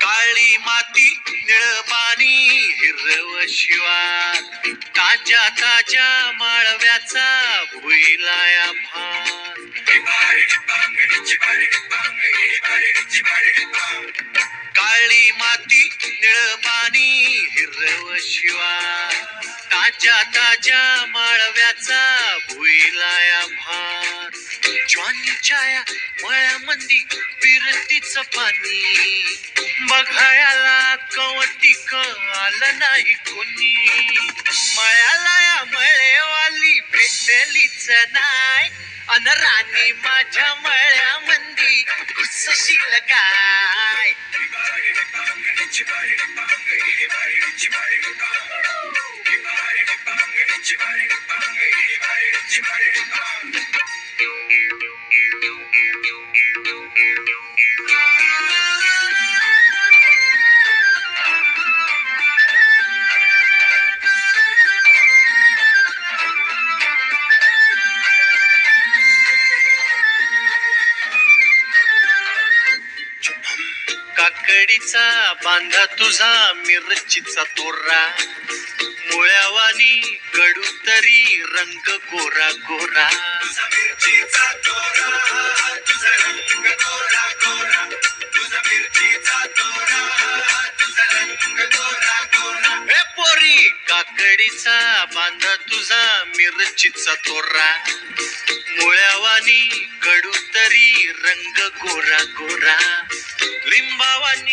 काळी माती निळ पाणी हिरव शिवार. ताज्या ताज्या माळव्याचा भुईलाया भार. काळी माती निळ पाणी हिरव शिवार. ताज्या ताज्या माळव्याचा भुईलाया भार. ज्वानीच्या मळ्यामंदी विरतीच पाणी. बघायला कवटिक आलं नाही कोणी. मळ्याला या मळेवाली भेटलीच नाही. अन राणी माझ्या मळ्यामंदी घुसशील काय? काकडीचा बांधा तुझा मिरचीचा तोरा. मुळ्यावानी कडू तरी रंग गोरा गोरा. हे पोरी काकडीचा बांधा तुझा मिरचीचा तोरा. मुळ्यावानी कडू तरी रंग गोरा गोरा. Limba Limbawa